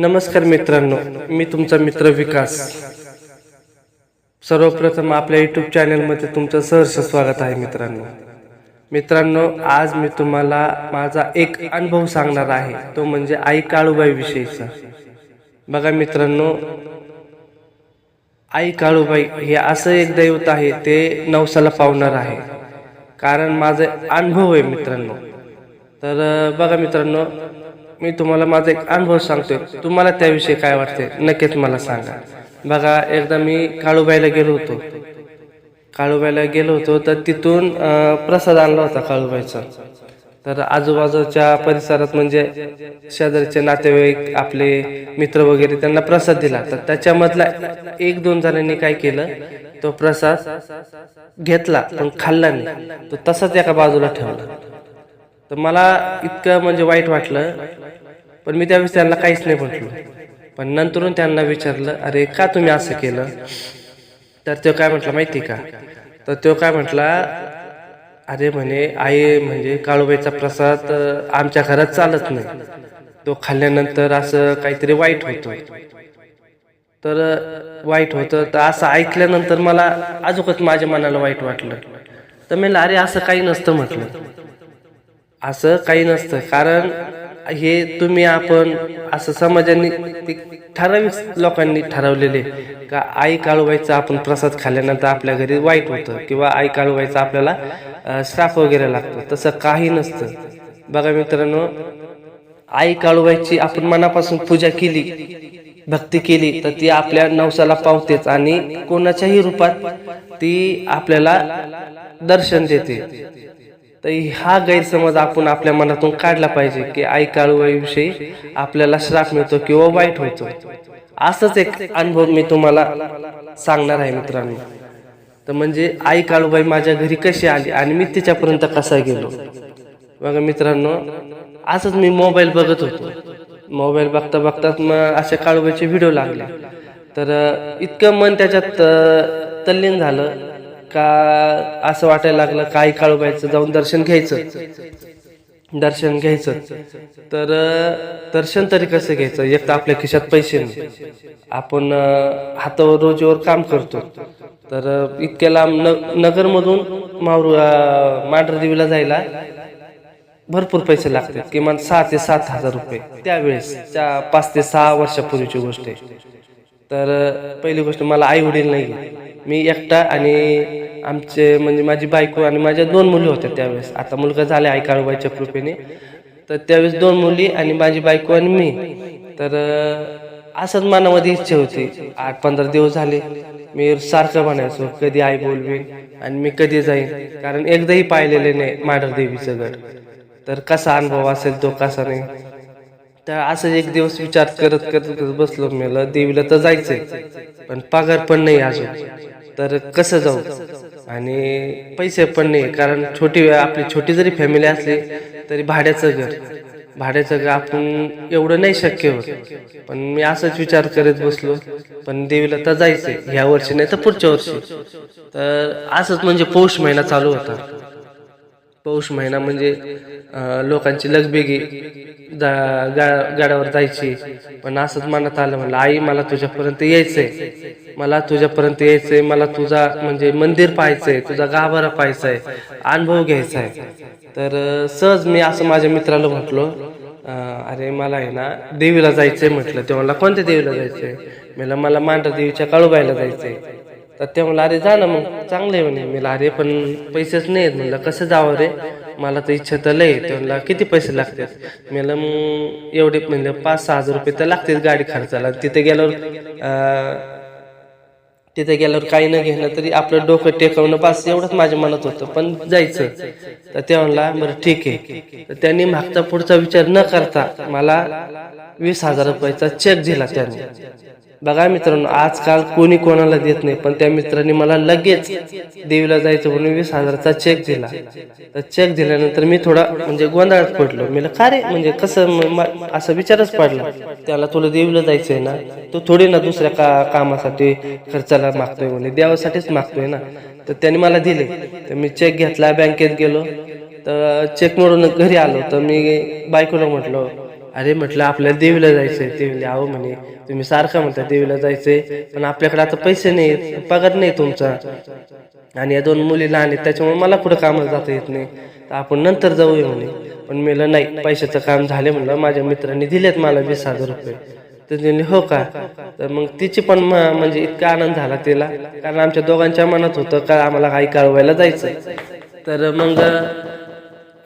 नमस्कार मित्रांनो मी तुमचा मित्र विकास. सर्वप्रथम आपल्या युट्यूब चॅनलमध्ये तुमचं सहर्ष स्वागत आहे मित्रांनो. मित्रांनो आज मी तुम्हाला माझा एक अनुभव सांगणार आहे. तो म्हणजे आई काळूबाई विषयीचा. बघा मित्रांनो आई काळूबाई हे असं एक दैवत आहे ते नवसाला पावणार आहे. कारण माझा अनुभव आहे मित्रांनो. तर बघा मित्रांनो मी तुम्हाला माझा एक अनुभव सांगतोय. तुम्हाला त्याविषयी काय वाटते नक्कीच मला सांगा. बघा एकदा मी काळूबाईला गेलो होतो. काळूबाईला गेलो होतो तर तिथून प्रसाद आणला होता काळूबाईचा. तर आजूबाजूच्या परिसरात म्हणजे शेजारचे नातेवाईक आपले मित्र वगैरे त्यांना प्रसाद दिला. तर त्याच्यामधला एक दोन जणांनी काय केलं? तो प्रसाद घेतला पण खाल्ला नाही. तो तसाच एका बाजूला ठेवला. तर मला इतकं म्हणजे वाईट वाटलं. पण मी त्यावेळेस त्यांना काहीच नाही म्हटलं. पण नंतरून त्यांना विचारलं अरे का तुम्ही असं केलं? तर तो काय म्हटलं माहिती का? तर तो काय म्हटला अरे म्हणे आई म्हणजे काळूबाईचा प्रसाद आमच्या घरात चालत नाही. तो खाल्ल्यानंतर असं काहीतरी वाईट होतं. तर वाईट होतं. तर असं ऐकल्यानंतर मला अजूकच माझ्या मनाला वाईट वाटलं. तर मी अरे असं काही नसतं म्हटलं. असं काही नसतं. कारण हे तुम्ही आपण असं समाजाने ते ठराविक लोकांनी ठरवलेले का आई काळूबाईचा आपण प्रसाद खाल्ल्यानंतर आपल्या घरी वाईट होतं किंवा आई काळूबाईचा आपल्याला श्राप वगैरे लागतो. तसं काही नसतं. बघा मित्रांनो आई काळूबाईची आपण मनापासून पूजा केली भक्ती केली तर ती आपल्या नवसाला पावतेच आणि कोणाच्याही रूपात ती आपल्याला दर्शन देते. तर हा गैरसमज आपण आपल्या मनातून काढला पाहिजे की आई काळूबाईविषयी आपल्याला श्राप मिळतो किंवा वाईट होतो. असंच एक अनुभव मी तुम्हाला सांगणार आहे मित्रांनो. तर म्हणजे आई काळूबाई माझ्या घरी कशी आली आणि मी तिच्यापर्यंत कसा गेलो? बघा मित्रांनो असंच मी मोबाईल बघत होतो. मोबाईल बघता बघताच मग अशा काळूबाईचे व्हिडिओ लागले. तर इतकं मन त्याच्यात तल्लीन झालं. का असं वाटायला लागलं काही काळूबाईचं जाऊन दर्शन घ्यायचं. दर्शन घ्यायचं. तर दर्शन तरी कसं घ्यायचं? एक तर आपल्या खिशात पैसे नाही. आपण हातावर रोजीवर काम करतो. तर इतक्या लांब न नगरमधून मावरू मांढरदेवीला जायला भरपूर पैसे लागतात. किमान सहा ते सात हजार रुपये त्यावेळेस. पाच ते सहा वर्षापूर्वीची गोष्ट आहे. तर पहिली गोष्ट मला आई वडील नाही मी एकटा आणि आमचे म्हणजे माझी बायको आणि माझ्या दोन मुली होत्या त्यावेळेस. आता मुलगा झाला आई काळूबाईच्या कृपेने. तर त्यावेळेस दोन मुली आणि माझी बायको आणि मी. तर असंच मनामध्ये इच्छा होती. आठ पंधरा दिवस झाले. मी सारखं म्हणायचो कधी आई बोलवेन आणि मी कधी जाईन? कारण एकदाही पाहिलेले नाही माडर देवीचं गड तर कसा अनुभव असेल तो कसा नाही? तर असं एक दिवस विचार करत करत करत बसलो. मला देवीला तर जायचंय पण पगार पण नाही अजून. तर कसं जाऊ? आणि पैसे पण नाही कारण छोटी आपली छोटी जरी फॅमिली असली तरी भाड्याचं घर. भाड्याचं घर आपण एवढं नाही शक्य होत. पण मी असंच विचार करत बसलो पण देवीला तर जायचंय. ह्या वर्षी नाही तर पुढच्या वर्षी. तर असंच म्हणजे पौष महिना चालू होता. पौष महिना म्हणजे लोकांची लगबेगी. गाड्यावर जायची. पण असंच मनात आलं म्हणलं आई मला तुझ्यापर्यंत यायचंय. मला तुझ्यापर्यंत यायचंय. मला तुझा म्हणजे मंदिर पाहायचंय. तुझा गाभारा पाहायचाय. अनुभव घ्यायचा आहे तर सहज मी असं माझ्या मित्राला म्हटलो अरे मला आहे ना देवीला जायचंय म्हटलं. ते मला कोणत्या देवीला जायचंय? मला मला मांढर देवीच्या काळूबाईला जायचंय. तर ते म्हणलं अरे जा ना मग. चांगलं आहे म्हणे. मला अरे पण पैसेच नाही आहेत म्हणलं कसं जावं रे? मला तर इच्छा तर लय त्यांना किती पैसे लागतात? मला मग एवढे म्हणजे पाच सहा हजार रुपये तर लागतील गाडी खर्चाला. तिथे गेल्यावर तिथे गेल्यावर काही न घेणं तरी आपलं डोकं टेकवणं बस एवढंच माझ्या मनात होतं. पण जायचं. तर ते म्हणला बरं ठीक आहे. तर त्यांनी मागचा पुढचा विचार न करता मला वीस हजार रुपयाचा चेक दिला त्यांनी. बघा मित्रांनो आजकाल कोणी कोणाला देत नाही पण त्या मित्राने मला लगेच देवीला जायचं म्हणून वीस हजाराचा चेक दिला. तर चेक दिल्यानंतर मी थोडा म्हणजे गोंधळात पडलो. मी का रे? म्हणजे कसं म- असं विचारच पडला. त्याला तुला देवीला जायचंय ना तो थोडी ना दुसऱ्या का कामासाठी खर्चाला मागतोय म्हणे देवासाठीच मागतोय ना. तर त्याने मला दिले. तर मी चेक घेतला बँकेत गेलो. तर चेक मोडून घरी आलो. तर मी बायकोला म्हटलं अरे म्हटलं आपल्याला देवीला जायचंय. देवीला आहो म्हणे तुम्ही सारखं म्हणता देवीला जायचंय पण आपल्याकडे आता पैसे नाही पगार नाही तुमचा. आणि या दोन मुली लहान आहेत त्याच्यामुळे मला कुठं कामाला जाता येत नाही. तर आपण नंतर जाऊया म्हणे. पण मला नाही पैशाचं काम झाले म्हणलं माझ्या मित्रांनी दिलेत मला वीस हजार रुपये. तर ते हो का? तर मग तिची पण म- म्हणजे इतका आनंद झाला तिला कारण आमच्या दोघांच्या मनात होतं का आम्हाला काही कळवायला जायचं तर मग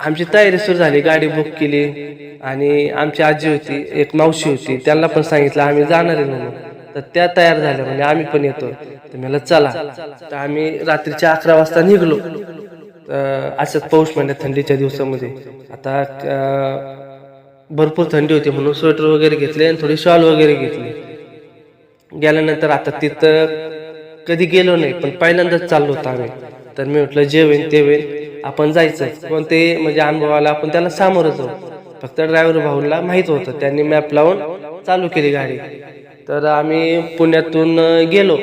आमची तयारी सुरू झाली गाडी बुक केली आणि आमची आजी होती एक मावशी होती त्यांना पण सांगितलं आम्ही जाणार आहे म्हणून. तर त्या तयार झाल्या म्हणजे आम्ही पण येतो. तर मला चला. तर आम्ही रात्रीच्या अकरा वाजता निघलो. असंच पाऊस म्हणजे थंडीच्या दिवसामध्ये. आता भरपूर थंडी होती म्हणून स्वेटर वगैरे घेतले आणि थोडी शॉल वगैरे घेतली. गेल्यानंतर आता तिथं कधी गेलो नाही पण पहिल्यांदाच चाललो होतो आम्ही. तर मी म्हटलं जे तेवेन. ते आपण जायचं पण ते म्हणजे अनुभवाला आपण त्याला सामोरं जाऊ. फक्त ड्रायव्हर भाऊला माहीत होतं. त्यांनी मॅप लावून चालू केली गाडी. तर आम्ही पुण्यातून गेलो.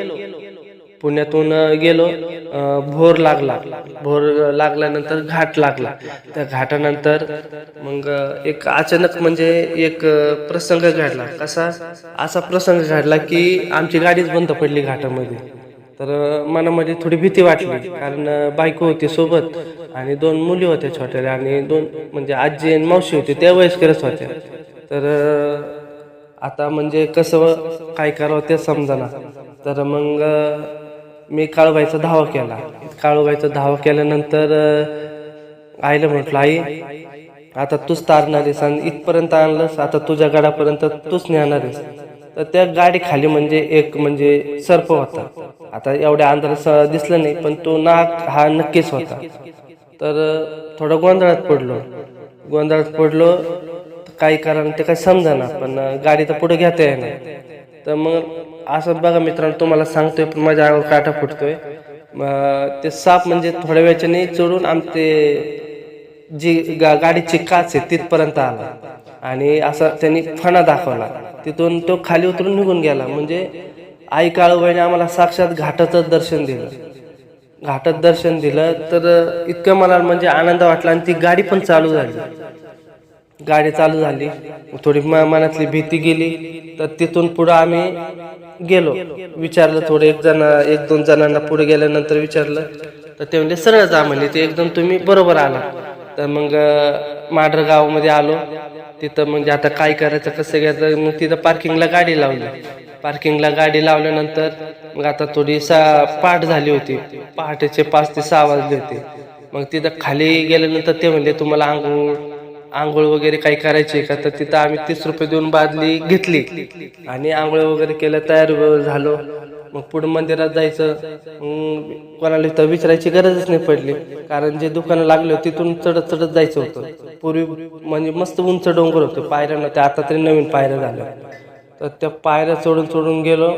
पुण्यातून गेलो. भोर लागला. भोर लागल्यानंतर घाट लागला. त्या घाटानंतर मग एक अचानक म्हणजे एक प्रसंग घडला. कसा? असा प्रसंग घडला की आमची गाडीच बंद पडली घाटामध्ये. तर मनामध्ये थोडी भीती वाटली. कारण बायको होती सोबत आणि दोन मुली होत्या छोट्या आणि दोन म्हणजे आजी आणि मावशी होती त्या वयस्करच होत्या. तर आता म्हणजे कसं काय करावं ते समजाना. तर मग मी काळूबाईचा धावा केला. काळूबाईचा धावा केल्यानंतर आईला म्हटलं आई आता तूच तारणार आहेस आणि इथपर्यंत आणलंस आता तुझ्या गडापर्यंत तूच नेणार आहेस तर त्या गाडी खाली म्हणजे एक म्हणजे सर्प होता. आता एवढ्या अंधारात दिसलं नाही पण तो नाग हा नक्कीच होता. तर थोडं गोंधळात पडलो. गोंधळात पडलो तर काही कारण ते काही समजाना पण गाडी तर पुढे घेता येणार. तर मग असं बघा मित्रांनो तुम्हाला सांगतोय पण माझ्या अंगावर काटा फुटतोय. मग ते साप म्हणजे थोड्या वेळाने चढून आमचे जी गा गाडीची काच आहे तिथपर्यंत आला. आणि असा त्यांनी फणा दाखवला. तिथून तो खाली उतरून निघून गेला. म्हणजे आई काळूबाईने आम्हाला साक्षात घाटाचं दर्शन दिलं. घाटात दर्शन दिलं तर इतकं मला म्हणजे आनंद वाटला आणि ती गाडी पण चालू झाली. गाडी चालू झाली. थोडी मनातली भीती गेली तर तिथून पुढं आम्ही गेलो. विचारलं थोडं एक जण एक दोन जणांना पुढे गेल्यानंतर विचारलं तर ते म्हणजे सरळ जा म्हणजे ते एकदम तुम्ही बरोबर आला. तर मग अं, आलो. तिथं म्हणजे आता काय करायचं कसं घ्यायचं मग तिथं पार्किंगला गाडी लावली. पार्किंगला गाडी लावल्यानंतर मग आता थोडी सा पाठ झाली होती. पहाटेचे पाच ते सहा वाजले होते. मग तिथं खाली गेल्यानंतर ते म्हणले तुम्हाला आंघोळ आंघोळ वगैरे काही करायची का? तर तिथं आम्ही तीस रुपये देऊन बादली घेतली. आणि आंघोळ वगैरे केलं तयार झालो. मग पुढे मंदिरात जायचं. मग कोणाला इथं विचारायची गरजच नाही पडली. कारण जे दुकानं लागले तिथून चढत चढत जायचं होतं. पूर्वी म्हणजे मस्त उंच डोंगर होतं. पायऱ्या नव्हत्या. आता तरी नवीन पायऱ्या झाल्या. तर त्या पायऱ्या चढून चढून गेलो.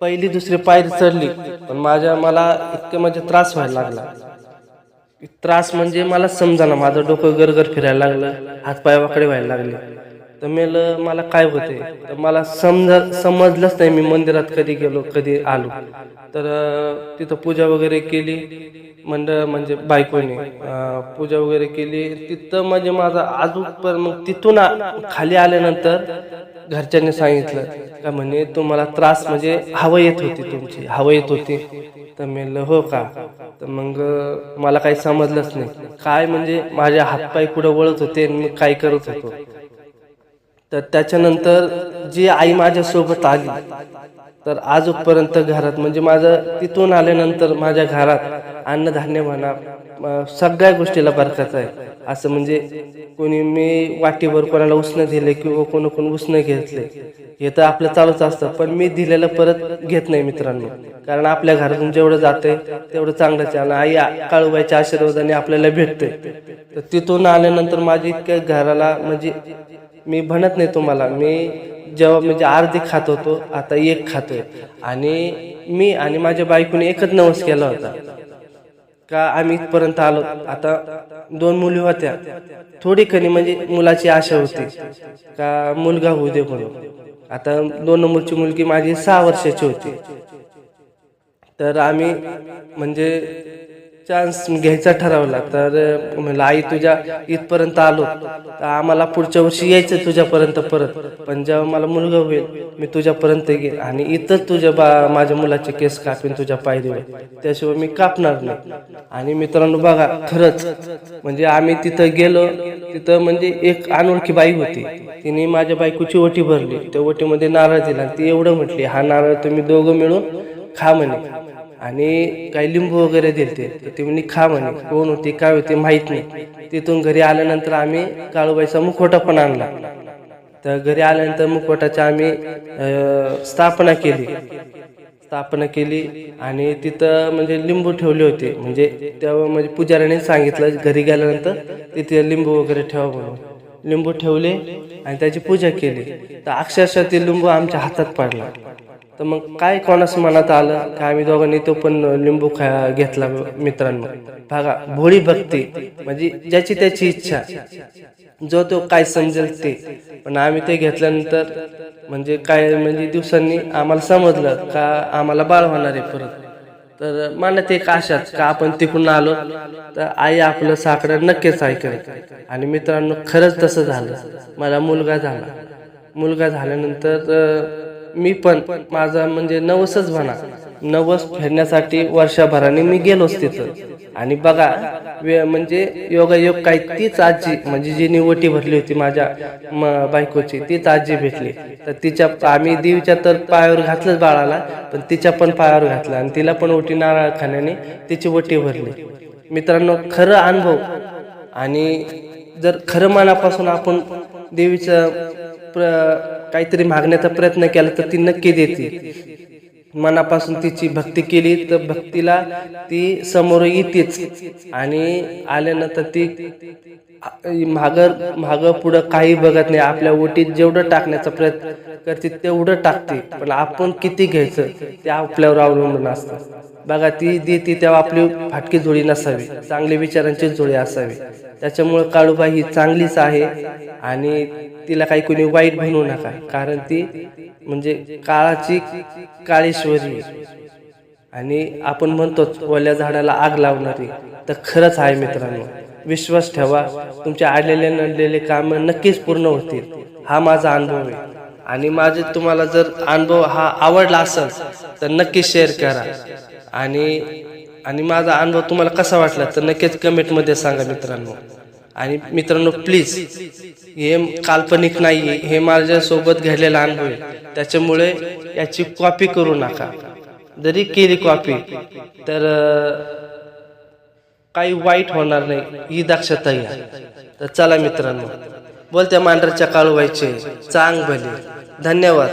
पहिली दुसरी पायरी चढली पण माझ्या मला इतकं म्हणजे त्रास व्हायला लागला. त्रास म्हणजे मला समजाना माझं डोकं गरगर फिरायला लागलं हातपाय वाकडे व्हायला लागले. तर मेल मला काय होते तर मला समजा समजलंच नाही मी मंदिरात कधी गेलो कधी आलो. तर तिथं पूजा वगैरे केली. मंड म्हणजे बायकोने पूजा वगैरे केली. तिथं म्हणजे माझा अजून पण मग तिथून खाली आल्यानंतर घरच्यांनी सांगितलं का म्हणे तुम्हाला त्रास म्हणजे हवा येत होती तुमची हवा येत होती. तर मी हो का? तर मग मला काही समजलंच नाही. काय म्हणजे माझे हातपाय कुठं वळत होते आणि मी काय करत होतो? तर त्याच्यानंतर जी आई माझ्यासोबत आली तर आजपर्यंत घरात म्हणजे माझं तिथून आल्यानंतर माझ्या घरात अन्नधान्य म्हणा सगळ्या गोष्टीला बरकत आहे. असं म्हणजे कोणी मी वाटीवर कोणाला उसणं दिले किंवा कोणी कोण उसणं घेतले हे तर आपलं चालूच असतं पण मी दिलेलं परत घेत नाही मित्रांनो. कारण आपल्या घरातून जेवढं जाते तेवढं चांगलंच आहे. आणि आई काळूबाईच्या आशीर्वादाने आपल्याला भेटते तर तिथून आल्यानंतर माझी इतक्या घराला म्हणजे मी म्हणत नाही तुम्हाला. मी जेव्हा म्हणजे अर्धी खात होतो आता एक खातोय. आणि मी आणि माझ्या बायकोने एकच नवस केला होता. का आम्ही इथपर्यंत आलो आता दोन मुली होत्या. थोडी कणी म्हणजे मुलाची आशा होती. का मुलगा होऊ दे म्हणून. आता दोन नंबरची मुलगी माझी सहा वर्षाची होती. तर आम्ही म्हणजे चान्स घ्यायचा ठरवला तर म्हणलं आई तुझ्या इथपर्यंत आलो. तर आम्हाला पुढच्या वर्षी यायचं तुझ्यापर्यंत परत. पण जेव्हा मला मुलगा होईल मी तुझ्यापर्यंत येईल आणि इथंच तुझ्या बा माझ्या मुलाचे केस कापीन तुझ्या पायरीवर. त्याशिवाय मी कापणार नाही. आणि मित्रांनो बघा खरंच म्हणजे आम्ही तिथं गेलो. तिथं म्हणजे एक अनोळखी बाई होती. तिने माझ्या बायकोची ओटी भरली. त्या ओटीमध्ये नारळ दिला ती एवढं म्हटली हा नारळ तुम्ही दोघं मिळून खा म्हणे. आणि काही लिंबू वगैरे दिलते तर ते म्हणे खा म्हणे. कोण होती काय होती माहीत नाही. तिथून घरी आल्यानंतर आम्ही काळूबाईचा मुखवटा पण आणला. तर घरी आल्यानंतर मुखवटाची आम्ही स्थापना केली. स्थापना केली आणि तिथं म्हणजे लिंबू ठेवले होते. म्हणजे तेव्हा म्हणजे पुजाऱ्याने सांगितलं घरी गेल्यानंतर तिथे लिंबू वगैरे ठेवा म्हणून. लिंबू ठेवले आणि त्याची पूजा केली. तर अक्षरशः ते लिंबू आमच्या हातात पडला. तर मग काय कोणास मनात आलं? का आम्ही दोघांनी तो पण लिंबू खा घेतला मित्रांनो? बघा भोळी भक्ती म्हणजे ज्याची त्याची इच्छा जो तो काय समजेल ते. पण आम्ही ते घेतल्यानंतर म्हणजे काय म्हणजे दिवसांनी आम्हाला समजलं का आम्हाला बाळ होणार आहे परत. तर मनात एक आशाच का आपण तिकडून आलो तर आई आपलं साकडं नक्कीच ऐकेल. आणि मित्रांनो खरंच तसं झालं. मला मुलगा झाला. मुलगा झाल्यानंतर मी पण माझा म्हणजे नवसच म्हणा. नवस फिरण्यासाठी वर्षभराने मी गेलोच तिथं. आणि बघा वे- म्हणजे योगायोग काय तीच आजी म्हणजे जी निवटी भरली होती माझ्या म- बायकोची तीच आजी भेटली. तर तिच्या आम्ही देवीच्या तर पायावर घातलंच बाळाला पण तिच्या पण पायावर घातलं आणि तिला पण ओटी नारळ खाण्याने तिची ओटी भरली. मित्रांनो खरं अनुभव. आणि जर खरं मनापासून आपण देवीचं प्र काहीतरी मागण्याचा प्रयत्न केला तर ती नक्की देते. मनापासून तिची भक्ती केली तर भक्तीला ती समोर येतेच. आणि आल्यानंतर ती मागर माग पुढं काही बघत नाही. आपल्या ओटीत जेवढं टाकण्याचा प्रयत्न करते तेवढं टाकते. पण आपण किती घ्यायचं ते आपल्यावर अवलंबून असतं. बघा ती देते तेव्हा आपली फाटकी जोडी नसावी. चांगले विचारांची जोडी असावी. त्याच्यामुळे काळूबाई ही चांगलीच आहे. आणि तिला काही कोणी वाईट म्हणू नका. कारण ती म्हणजे काळाची काळेश्वरी आणि आपण म्हणतोच ओल्या झाडाला आग लावणारी. तर खरंच आहे मित्रांनो विश्वास ठेवा. तुमचे आडलेले नडलेले काम नक्कीच पूर्ण होतील. हा माझा अनुभव आहे. आणि माझे तुम्हाला जर अनुभव हा आवडला असेल तर नक्की शेअर करा. आणि आणि माझा अनुभव तुम्हाला कसा वाटला तर नक्कीच कमेंटमध्ये सांगा मित्रांनो. आणि मित्रांनो प्लीज हे काल्पनिक नाही हे माझ्या सोबत घडलेला अनुभव आहे. त्याच्यामुळे याची कॉपी करू नका. जरी केली कॉपी तर काही वाईट होणार नाही ही दक्षता घ्या. तर चला मित्रांनो बोलत्या मांढरच्या व्हायचे चांग भले धन्यवाद.